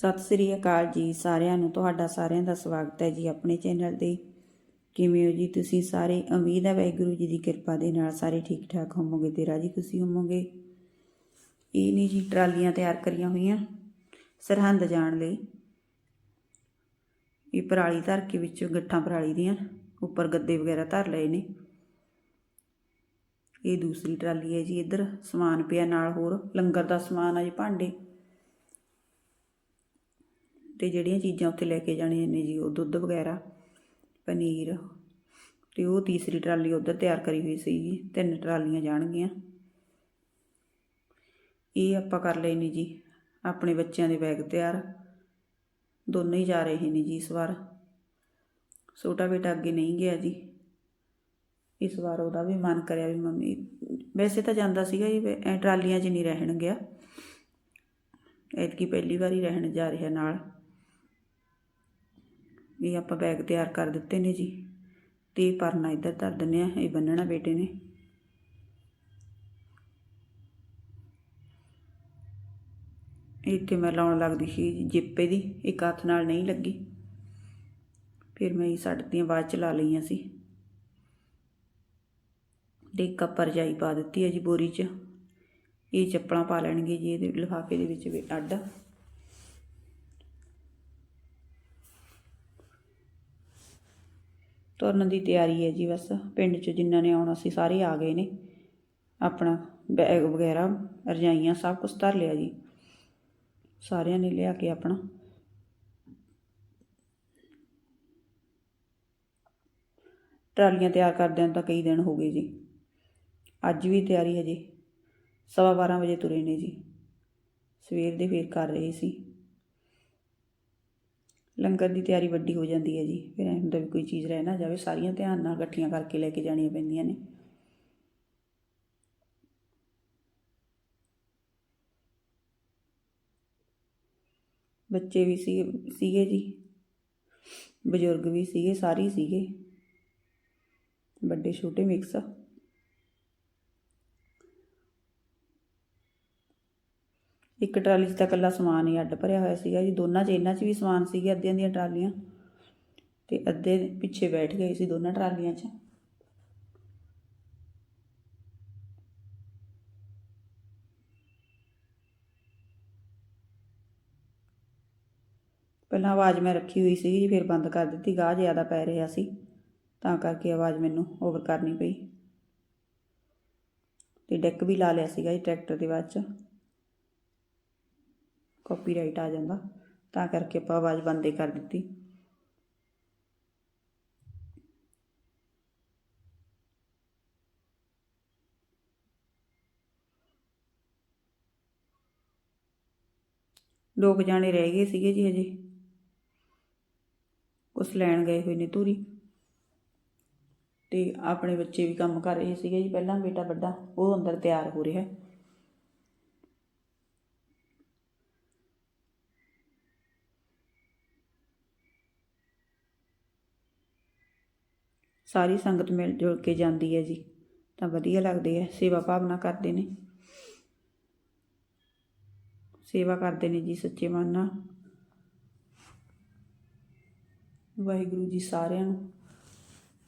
ਸਤਿ ਸ੍ਰੀ ਅਕਾਲ ਜੀ ਸਾਰਿਆਂ ਨੂੰ, ਤੁਹਾਡਾ ਸਾਰਿਆਂ ਦਾ ਸਵਾਗਤ ਹੈ ਜੀ ਆਪਣੇ ਚੈਨਲ ਤੇ। ਕਿਵੇਂ ਹੋ ਜੀ ਤੁਸੀਂ ਸਾਰੇ? ਉਮੀਦ ਹੈ ਵਾਹਿਗੁਰੂ ਜੀ ਦੀ ਕਿਰਪਾ ਦੇ ਨਾਲ ਸਾਰੇ ਠੀਕ ਠਾਕ ਹੋਵੋਗੇ ਤੇ ਰਾਜੀ ਖੁਸ਼ੀ ਹੋਵੋਗੇ। ਇਹ ਨਹੀਂ ਜੀ ਟਰਾਲੀਆਂ ਤਿਆਰ ਕਰੀਆਂ ਹੋਈਆਂ ਸਰਹੰਦ ਜਾਣ ਲਈ। ਇਹ ਪਰਾਲੀ ਧਰ ਕੇ ਵਿੱਚ ਗੱਠਾਂ ਪਰਾਲੀ ਦੀਆਂ ਉੱਪਰ ਗੱਦੇ ਵਗੈਰਾ ਧਰ ਲਏ ਨੇ। ਇਹ ਦੂਸਰੀ ਟਰਾਲੀ ਹੈ ਜੀ ਇੱਧਰ, ਸਮਾਨ ਪਿਆ ਨਾਲ ਹੋਰ, ਲੰਗਰ ਦਾ ਸਮਾਨ ਆ ਜੀ ਭਾਂਡੇ। ਤੇ ਜਿਹੜੀਆਂ ਚੀਜ਼ਾਂ ਉੱਥੇ ਲੈ ਕੇ ਜਾਣੀਆਂ ਨੇ ਜੀ, ਉਹ ਦੁੱਧ ਵਗੈਰਾ, ਪਨੀਰ ਤੇ ਉਹ ਤੀਸਰੀ ਟਰਾਲੀ ਉਧਰ ਤਿਆਰ ਕਰੀ ਹੋਈ ਸੀ ਜੀ, ਤਿੰਨ ਟਰਾਲੀਆਂ ਜਾਣਗੀਆਂ। ਇਹ ਆਪਾਂ ਕਰ ਲਏ ਨੇ ਜੀ, ਆਪਣੇ ਬੱਚਿਆਂ ਦੇ ਬੈਗ ਤਿਆਰ। ਦੋਨੇ ਹੀ ਜਾ ਰਹੇ ਨੇ ਜੀ ਇਸ ਵਾਰ। ਛੋਟਾ ਬੇਟਾ ਅੱਗੇ ਨਹੀਂ ਗਿਆ ਜੀ। ਇਸ ਵਾਰ ਉਹਦਾ ਵੀ ਮਨ ਕਰਿਆ ਵੀ ਮੰਮੀ, ਵੈਸੇ ਤਾਂ ਜਾਂਦਾ ਸੀਗਾ ਜੀ ਐ ਟਰਾਲੀਆਂ 'ਚ ਨਹੀਂ ਰਹਿਣ ਗਿਆ। ਐਤਕੀ ਪਹਿਲੀ ਵਾਰੀ ਰਹਿਣ ਜਾ ਰਿਹਾ ਨਾਲ। ਇਹ ਆਪਾਂ ਬੈਗ ਤਿਆਰ ਕਰ ਦਿੱਤੇ ਨੇ ਜੀ। ਤੇ ਇਹ ਪਰਨਾ ਇੱਧਰ ਧਰ ਦਿੰਨੇ ਆ, ਇਹ ਬੰਨਣਾ ਬੇਟੇ ਨੇ। ਇੱਥੇ ਮੈਂ ਲਾਉਣ ਲੱਗਦੀ ਸੀ ਜਿੱਪੇ ਦੀ, ਇੱਕ ਹੱਥ ਨਾਲ ਨਹੀਂ ਲੱਗੀ। ਫਿਰ ਮੈਂ ਇਹ ਸੱਟ ਦੀਆਂ ਬਾਅਦ ਚ ਲਾ ਲਈਆਂ ਸੀ। ਤੇ ਇੱਕ ਕੱਪ ਰਜਾਈ ਪਾ ਦਿੱਤੀ ਹੈ ਜੀ ਬੋਰੀ 'ਚ। ਇਹ ਚੱਪਲਾਂ ਪਾ ਲੈਣਗੇ ਜੀ, ਇਹਦੇ ਲਿਫਾਫੇ ਦੇ ਵਿੱਚ ਵੀ ਅੱਡ। ਤੁਰਨ ਦੀ ਤਿਆਰੀ ਹੈ ਜੀ ਬਸ। ਪਿੰਡ 'ਚ ਜਿਨ੍ਹਾਂ ਨੇ ਆਉਣਾ ਸੀ ਸਾਰੇ ਆ ਗਏ ਨੇ। ਆਪਣਾ ਬੈਗ ਵਗੈਰਾ, ਰਜਾਈਆਂ ਸਭ ਕੁਝ ਧਰ ਲਿਆ ਜੀ। ਸਾਰਿਆਂ ਨੇ ਲਿਆ ਕੇ ਆਪਣਾ। ਟਰਾਲੀਆਂ ਤਿਆਰ ਕਰਦਿਆਂ ਤਾਂ ਕਈ ਦਿਨ ਹੋ ਗਏ ਜੀ। ਅੱਜ ਵੀ ਤਿਆਰੀ ਹੈ ਜੀ। ਸਵਾ 12 ਵਜੇ ਤੁਰੇ ਨੇ ਜੀ। ਸਵੇਰ ਦੇ ਫੇਰ ਕਰ ਰਹੇ ਸੀ। ਲੰਗਰ ਦੀ ਤਿਆਰੀ ਵੱਡੀ ਹੋ ਜਾਂਦੀ ਹੈ ਜੀ। ਫਿਰ ਐਂ ਹੁੰਦਾ ਵੀ ਕੋਈ ਚੀਜ਼ ਰਹਿ ਨਾ ਜਾਵੇ, ਸਾਰੀਆਂ ਧਿਆਨ ਨਾਲ ਇਕੱਠੀਆਂ ਕਰਕੇ ਲੈ ਕੇ ਜਾਣੀਆਂ ਪੈਂਦੀਆਂ ਨੇ। ਬੱਚੇ ਵੀ ਸੀ ਸੀਗੇ ਜੀ। ਬਜ਼ੁਰਗ ਵੀ ਸੀਗੇ, ਸਾਰੇ ਹੀ ਸੀਗੇ। ਵੱਡੇ ਛੋਟੇ ਮਿਕਸ ਇੱਕ ਟਰਾਲੀ 'ਚ ਤਾਂ ਇਕੱਲਾ ਸਮਾਨ ਹੀ ਅੱਡ ਭਰਿਆ ਹੋਇਆ ਸੀਗਾ ਜੀ। ਦੋਨਾਂ 'ਚ ਇਹਨਾਂ 'ਚ ਵੀ ਸਮਾਨ ਸੀਗੇ, ਅੱਧਿਆਂ ਦੀਆਂ ਟਰਾਲੀਆਂ। ਤੇ ਅੱਧੇ ਪਿੱਛੇ ਬੈਠ ਗਏ ਸੀ ਦੋਨਾਂ ਟਰਾਲੀਆਂ 'ਚ। ਪਹਿਲਾਂ ਆਵਾਜ਼ ਮੈਂ ਰੱਖੀ ਹੋਈ ਸੀ ਜੀ, ਫਿਰ ਬੰਦ ਕਰ ਦਿੱਤੀ। ਗਾਹ ਜ਼ਿਆਦਾ ਪੈ ਰਿਹਾ ਸੀ, ਤਾਂ ਕਰਕੇ ਆਵਾਜ਼ ਮੈਨੂੰ ਓਵਰ ਕਰਨੀ ਪਈ। ਤੇ ਡੈਕ ਵੀ ਲਾ ਲਿਆ ਸੀਗਾ ਜੀ ਟਰੈਕਟਰ ਦੇ ਬਾਅਦ ਚ। ਕਾਪੀਰਾਈਟ ਆ ਜਾਂਦਾ। ਤਾਂ ਕਰਕੇ ਆਪਾਂ ਆਵਾਜ਼ ਬੰਦ ਹੀ ਕਰ ਦਿੱਤੀ। ਲੋਕ ਜਾਣੇ ਰਹਿ ਗਏ ਸੀਗੇ ਜੀ ਹਜੇ। ਕੁਛ ਲੈਣ ਗਏ ਹੋਏ ਨੇ ਧੂਰੀ। ਤੇ ਆਪਣੇ ਬੱਚੇ ਵੀ ਕੰਮ ਕਰ ਰਹੇ ਸੀਗੇ ਜੀ। ਪਹਿਲਾਂ ਬੇਟਾ ਵੱਡਾ, ਉਹ ਅੰਦਰ ਤਿਆਰ ਹੋ ਰਿਹਾ। ਸਾਰੀ ਸੰਗਤ ਮਿਲ ਜੁਲ ਕੇ ਜਾਂਦੀ ਹੈ ਜੀ। ਤਾਂ ਵਧੀਆ ਲੱਗਦੇ ਹੈ ਸੇਵਾ ਭਾਵਨਾ ਕਰਦੇ ਨੇ। ਸੇਵਾ ਕਰਦੇ ਨੇ ਜੀ ਸੱਚੇ ਮਨ ਨਾਲ। ਵਾਹਿਗੁਰੂ ਜੀ ਸਾਰਿਆਂ ਨੂੰ।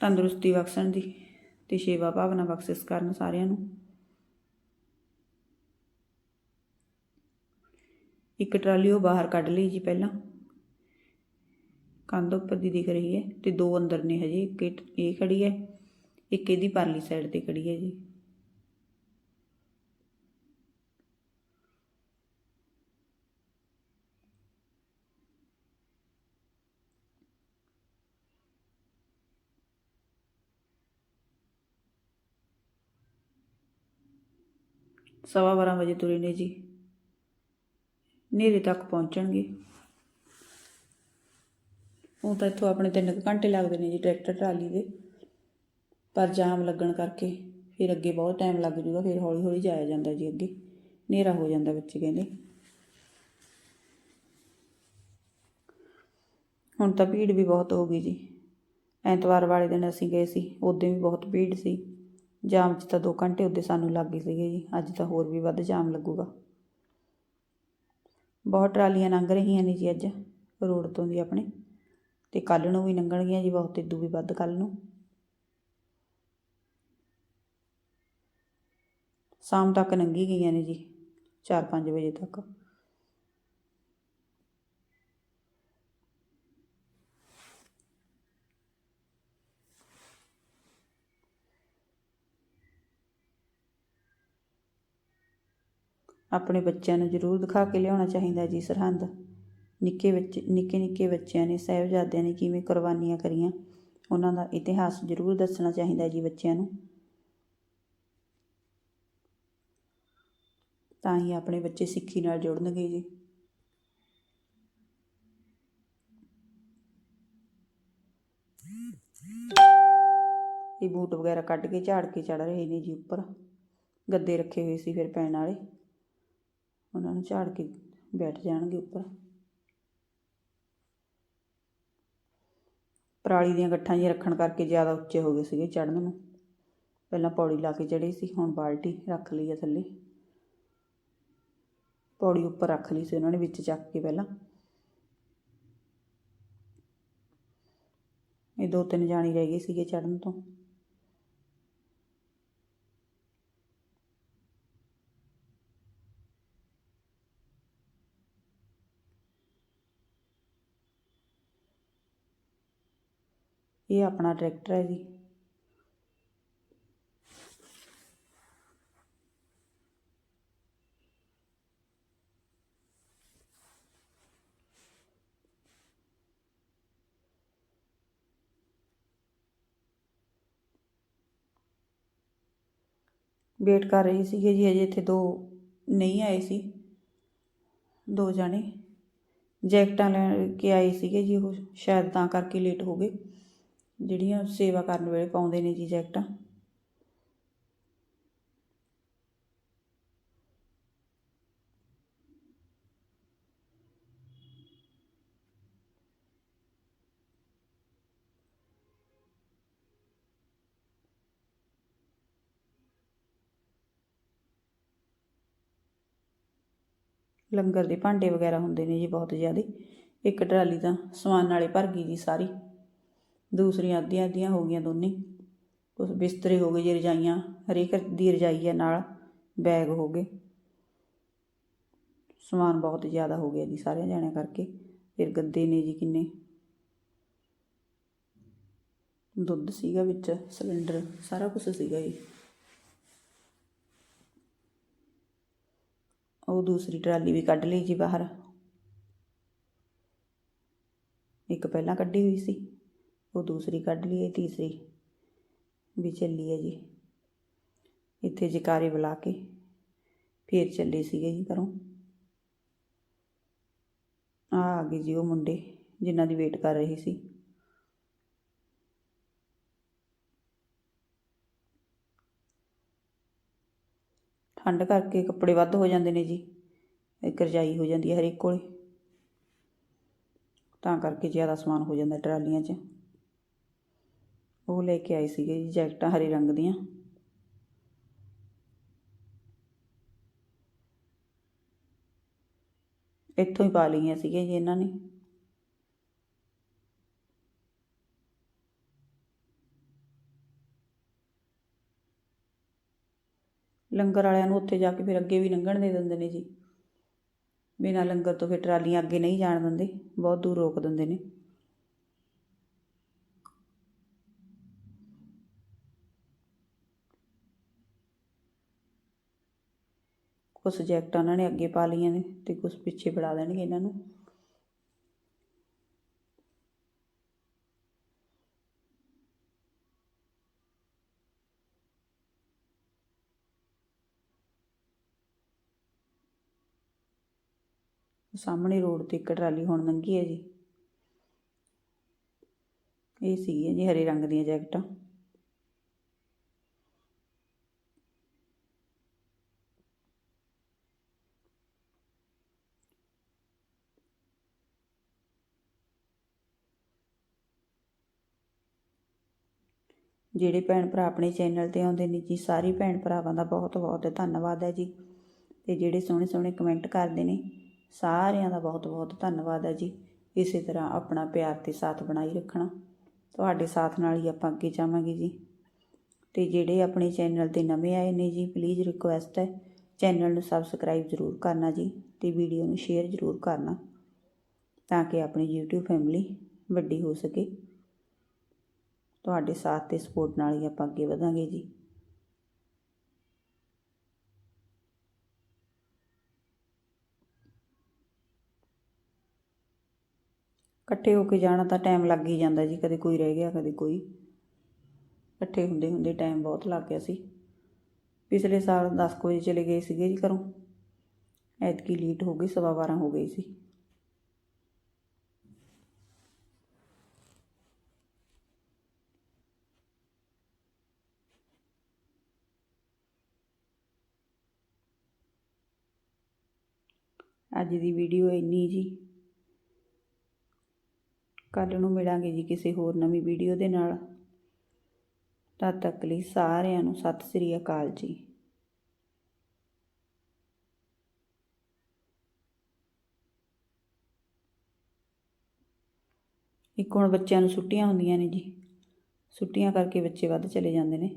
ਤੰਦਰੁਸਤੀ ਬਖਸ਼ਣ ਦੀ ਤੇ ਸੇਵਾ ਭਾਵਨਾ ਬਖਸ਼ਿਸ਼ ਕਰਨ ਸਾਰਿਆਂ ਨੂੰ। ਇੱਕ ਟਰਾਲੀ ਉਹ ਬਾਹਰ ਕੱਢ ਲਈ ਜੀ ਪਹਿਲਾਂ। ਕੰਧ ਉੱਪਰ ਦੀ ਦਿਖ ਰਹੀ ਹੈ ਤੇ ਦੋ ਅੰਦਰ ਨੇ ਹਜੇ, ਇੱਕ ਇਹ- ਖੜੀ ਹੈ, ਇੱਕ ਇਹਦੀ ਪਰਲੀ ਸਾਈਡ ਤੇ ਖੜੀ ਹੈ ਜੀ। ਸਵਾ ਬਾਰਾਂ ਵਜੇ ਤੁਰੇ ਨੇ ਜੀ। ਨੇਰੇ ਤੱਕ ਪਹੁੰਚਣਗੇ। ਉਹ ਤਾਂ ਇੱਥੋਂ ਆਪਣੇ ਤਿੰਨ ਕੁ ਘੰਟੇ ਲੱਗਦੇ ਨੇ ਜੀ ਟਰੈਕਟਰ, ਟਰਾਲੀ ਦੇ। ਪਰ ਜਾਮ ਲੱਗਣ ਕਰਕੇ ਫਿਰ ਅੱਗੇ ਬਹੁਤ ਟਾਈਮ ਲੱਗ ਜੂਗਾ, ਫਿਰ ਹੌਲੀ ਹੌਲੀ ਜਾਇਆ ਜਾਂਦਾ ਜੀ ਅੱਗੇ। ਹਨੇਰਾ ਹੋ ਜਾਂਦਾ ਬੱਚੇ ਕਹਿੰਦੇ। ਹੁਣ ਤਾਂ ਭੀੜ ਵੀ ਬਹੁਤ ਹੋ ਗਈ ਜੀ। ਐਤਵਾਰ ਵਾਲੇ ਦਿਨ ਅਸੀਂ ਗਏ ਸੀ ਉਦੋਂ ਵੀ ਬਹੁਤ ਭੀੜ ਸੀ। ਜਾਮ 'ਚ ਤਾਂ 2 ਘੰਟੇ ਉੱਦੇ ਸਾਨੂੰ ਲੱਗ ਗਏ ਸੀਗੇ ਜੀ, ਅੱਜ ਤਾਂ ਹੋਰ ਵੀ ਵੱਧ ਜਾਮ ਲੱਗੂਗਾ। ਬਹੁਤ ਟਰਾਲੀਆਂ ਲੰਘ ਰਹੀਆਂ ਨੇ ਜੀ ਅੱਜ, ਰੋਡ ਤੋਂ ਦੀ ਆਪਣੇ। ਤੇ ਕੱਲ੍ਹ ਨੂੰ ਵੀ ਲੰਘਣਗੀਆਂ ਜੀ ਬਹੁਤ ਇਦੂ ਵੀ ਵੱਧ ਕੱਲ ਨੂੰ। ਸ਼ਾਮ ਤੱਕ ਲੰਘੀ ਗਈਆਂ ਨੇ ਜੀ 4-5 ਵਜੇ ਤੱਕ। ਆਪਣੇ ਬੱਚਿਆਂ ਨੂੰ ਜ਼ਰੂਰ ਦਿਖਾ ਕੇ ਲਿਆਉਣਾ ਚਾਹੀਦਾ ਜੀ ਸਰਹੰਦ। ਨਿੱਕੇ ਬੱਚੇ ਨਿੱਕੇ ਨਿੱਕੇ ਬੱਚਿਆਂ ਨੇ, ਸਾਹਿਬਜ਼ਾਦਿਆਂ ਨੇ ਕਿਵੇਂ ਕੁਰਬਾਨੀਆਂ ਕਰੀਆਂ, ਉਹਨਾਂ ਦਾ ਇਤਿਹਾਸ ਜ਼ਰੂਰ ਦੱਸਣਾ ਚਾਹੀਦਾ ਜੀ ਬੱਚਿਆਂ ਨੂੰ। ਤਾਂ ਹੀ ਆਪਣੇ ਬੱਚੇ ਸਿੱਖੀ ਨਾਲ ਜੁੜਨਗੇ ਜੀ। ਇਹ ਬੂਟ ਵਗੈਰਾ ਕੱਢ ਕੇ, ਝਾੜ ਕੇ ਚੜ ਰਹੇ ਨੇ ਜੀ ਉੱਪਰ। ਗੱਦੇ ਰੱਖੇ ਹੋਏ ਸੀ ਫਿਰ ਪੈਣ ਵਾਲੇ। ਉਹਨਾਂ ਨੂੰ ਝਾੜ ਕੇ ਬੈਠ ਜਾਣਗੇ ਉੱਪਰ। ਪਰਾਲੀ ਦੀਆਂ ਗੱਠਾਂ ਜਿਹੀਆਂ ਰੱਖਣ ਕਰਕੇ ਜ਼ਿਆਦਾ ਉੱਚੇ ਹੋ ਗਏ ਸੀਗੇ ਚੜ੍ਹਨ ਨੂੰ। ਪਹਿਲਾਂ ਪੌੜੀ ਲਾ ਕੇ ਚੜੇ ਸੀ, ਹੁਣ ਬਾਲਟੀ ਰੱਖ ਲਈ ਆ ਥੱਲੇ। ਪੌੜੀ ਉੱਪਰ ਰੱਖ ਲਈ ਸੀ ਉਹਨਾਂ ਨੇ, ਵਿੱਚ ਚੱਕ ਕੇ ਪਹਿਲਾਂ। ਇਹ ਦੋ ਤਿੰਨ ਜਾਣੀ ਰਹਿ ਗਏ ਸੀਗੇ ਚੜ੍ਹਨ ਤੋਂ। ਇਹ ਆਪਣਾ ਟਰੈਕਟਰ ਹੈ ਜੀ। ਵੇਟ ਕਰ ਰਹੀ ਸੀਗੇ ਜੀ ਅਜੇ ਇੱਥੇ ਦੋ ਨਹੀਂ ਆਏ ਸੀ। ਦੋ ਜਾਣੇ ਜੈਕਟਾਂ ਲੈ ਕੇ ਆਏ ਸੀਗੇ ਜੀ, ਉਹ ਸ਼ਾਇਦ ਤਾਂ ਕਰਕੇ ਲੇਟ ਹੋ ਗਏ। ਜਿਹੜੀਆਂ ਸੇਵਾ ਕਰਨ ਵੇਲੇ ਪਾਉਂਦੇ ਨੇ ਜੀ ਜੈਕਟਾਂ। ਲੰਗਰ ਦੇ ਭਾਂਡੇ ਵਗੈਰਾ ਹੁੰਦੇ ਨੇ ਜੀ ਬਹੁਤ ਜ਼ਿਆਦਾ। ਇੱਕ ਟਰਾਲੀ ਤਾਂ ਸਮਾਨ ਨਾਲੇ ਭਰ ਗਈ ਜੀ ਸਾਰੀ। ਦੂਸਰੀਆਂ ਅੱਧੀਆਂ ਅੱਧੀਆਂ ਹੋ ਗਈਆਂ ਦੋਨੇ। ਕੁਛ ਬਿਸਤਰੇ ਹੋ ਗਏ ਜੀ ਰਜਾਈਆਂ, ਹਰੇਕ ਦੀ ਰਜਾਈ ਹੈ ਨਾਲ, ਬੈਗ ਹੋ ਗਏ। ਸਮਾਨ ਬਹੁਤ ਜ਼ਿਆਦਾ ਹੋ ਗਿਆ ਜੀ ਸਾਰਿਆਂ ਜਾਣਿਆਂ ਕਰਕੇ। ਫਿਰ ਗੱਦੇ ਨੇ ਜੀ ਕਿੰਨੇ। ਦੁੱਧ ਸੀਗਾ ਵਿੱਚ, ਸਿਲੰਡਰ, ਸਾਰਾ ਕੁਝ ਸੀਗਾ ਜੀ। ਉਹ ਦੂਸਰੀ ਟਰਾਲੀ ਵੀ ਕੱਢ ਲਈ ਜੀ ਬਾਹਰ। ਇੱਕ ਪਹਿਲਾਂ ਕੱਢੀ ਹੋਈ ਸੀ। ਉਹ ਦੂਸਰੀ ਕੱਢ ਲਈਏ, ਤੀਸਰੀ। ਵੀ ਚੱਲੀ ਹੈ ਜੀ। ਇੱਥੇ ਜਕਾਰੇ ਬੁਲਾ ਕੇ ਫੇਰ ਚੱਲੇ ਸੀਗੇ ਜੀ ਘਰੋਂ। ਆ ਆ ਗਏ ਜੀ ਉਹ ਮੁੰਡੇ ਜਿਨ੍ਹਾਂ ਦੀ ਵੇਟ ਕਰ ਰਹੀ ਸੀ। ਠੰਡ ਕਰਕੇ ਕੱਪੜੇ ਵੱਧ ਹੋ ਜਾਂਦੇ ਨੇ ਜੀ। ਇੱਕ ਰਜਾਈ ਹੋ ਜਾਂਦੀ ਹੈ ਹਰੇਕ ਕੋਲੇ। ਤਾਂ ਕਰਕੇ ਜ਼ਿਆਦਾ ਸਮਾਨ ਹੋ ਜਾਂਦਾ ਟਰਾਲੀਆਂ 'ਚ। ਉਹ ਲੈ ਕੇ ਆਏ ਸੀਗੇ ਜੀ ਜੈਕਟਾਂ ਹਰੇ ਰੰਗ ਦੀਆਂ। ਇੱਥੋਂ ਹੀ ਪਾ ਲਈਆਂ ਸੀਗੀਆਂ ਜੀ ਇਹਨਾਂ ਨੇ। ਲੰਗਰ ਵਾਲਿਆਂ ਨੂੰ ਉੱਥੇ ਜਾ ਕੇ ਫਿਰ ਅੱਗੇ ਵੀ ਲੰਘਣ ਦੇ ਦਿੰਦੇ ਨੇ ਜੀ। ਬਿਨਾਂ ਲੰਗਰ ਤੋਂ ਫਿਰ ਟਰਾਲੀਆਂ ਅੱਗੇ ਨਹੀਂ ਜਾਣ ਦਿੰਦੇ, ਬਹੁਤ ਦੂਰ ਰੋਕ ਦਿੰਦੇ ਨੇ। ਕੁਛ ਜੈਕਟਾਂ ਉਹਨਾਂ ਨੇ ਅੱਗੇ ਪਾ ਲਈਆਂ ਨੇ ਤੇ ਕੁਛ ਪਿੱਛੇ ਫੜਾ ਦੇਣਗੇ ਇਹਨਾਂ ਨੂੰ। ਸਾਹਮਣੇ ਰੋਡ ਤੇ ਇੱਕ ਟਰਾਲੀ ਹੁਣ ਲੰਘੀ ਹੈ ਜੀ। ਇਹ ਸੀਗੀਆਂ ਜੀ ਹਰੇ ਰੰਗ ਦੀਆਂ ਜੈਕਟਾਂ। ਜਿਹੜੇ ਭੈਣ ਭਰਾ ਆਪਣੇ ਚੈਨਲ ਤੇ ਆਉਂਦੇ ਨੇ ਜੀ, ਸਾਰੇ ਭੈਣ ਭਰਾਵਾਂ ਦਾ ਬਹੁਤ ਬਹੁਤ ਧੰਨਵਾਦ ਹੈ ਜੀ। ਤੇ ਜਿਹੜੇ ਸੋਹਣੇ ਸੋਹਣੇ ਕਮੈਂਟ ਕਰਦੇ ਨੇ, ਸਾਰਿਆਂ ਦਾ ਬਹੁਤ ਬਹੁਤ ਧੰਨਵਾਦ ਹੈ ਜੀ। ਇਸੇ ਤਰ੍ਹਾਂ ਆਪਣਾ ਪਿਆਰ ਤੇ ਸਾਥ ਬਣਾਈ ਰੱਖਣਾ, ਤੁਹਾਡੇ ਸਾਥ ਨਾਲ ਹੀ ਆਪਾਂ ਅੱਗੇ ਜਾਵਾਂਗੇ ਜੀ। ਤੇ ਜਿਹੜੇ ਆਪਣੇ ਚੈਨਲ ਤੇ ਨਵੇਂ ਆਏ ਨੇ ਜੀ ਪਲੀਜ਼ ਰਿਕੁਐਸਟ ਹੈ, ਚੈਨਲ ਨੂੰ ਸਬਸਕ੍ਰਾਈਬ ਜ਼ਰੂਰ ਕਰਨਾ ਜੀ ਤੇ ਵੀਡੀਓ ਨੂੰ ਸ਼ੇਅਰ ਜ਼ਰੂਰ ਕਰਨਾ, ਤਾਂ ਕਿ ਆਪਣੀ YouTube ਫੈਮਿਲੀ ਵੱਡੀ ਹੋ ਸਕੇ। ਤੁਹਾਡੇ ਸਾਥ ਤੇ ਸਪੋਰਟ ਨਾਲ ਹੀ ਆਪਾਂ ਅੱਗੇ ਵਧਾਂਗੇ ਜੀ। ਇਕੱਠੇ ਹੋ ਕੇ ਜਾਣਾ ਤਾਂ ਟਾਈਮ ਲੱਗ ਹੀ ਜਾਂਦਾ ਜੀ, ਕਦੇ ਕੋਈ ਰਹਿ ਗਿਆ, ਕਦੇ ਕੋਈ। ਇਕੱਠੇ ਹੁੰਦੇ ਹੁੰਦੇ ਟਾਈਮ ਬਹੁਤ ਲੱਗ ਗਿਆ ਸੀ। ਪਿਛਲੇ ਸਾਲ 10 ਕੁ ਵਜੇ ਚਲੇ ਗਏ ਸੀਗੇ ਜੀ ਘਰੋਂ। ਐਤਕੀ ਲੇਟ ਹੋ ਗਈ, ਸਵਾ ਬਾਰਾਂ ਹੋ ਗਈ ਸੀ। ਅੱਜ ਦੀ ਵੀਡੀਓ ਇੰਨੀ ਜੀ। ਕੱਲ ਨੂੰ ਮਿਲਾਂਗੇ ਜੀ ਕਿਸੇ ਹੋਰ ਨਵੀਂ ਵੀਡੀਓ ਦੇ ਨਾਲ। ਤਦ ਤੱਕ ਲਈ ਸਾਰਿਆਂ ਨੂੰ ਸਤਿ ਸ੍ਰੀ ਅਕਾਲ ਜੀ। ਇੱਕ ਹੁਣ ਬੱਚਿਆਂ ਨੂੰ ਛੁੱਟੀਆਂ ਹੁੰਦੀਆਂ ਨੇ ਜੀ। ਛੁੱਟੀਆਂ ਕਰਕੇ ਬੱਚੇ ਵੱਧ ਚਲੇ ਜਾਂਦੇ ਨੇ।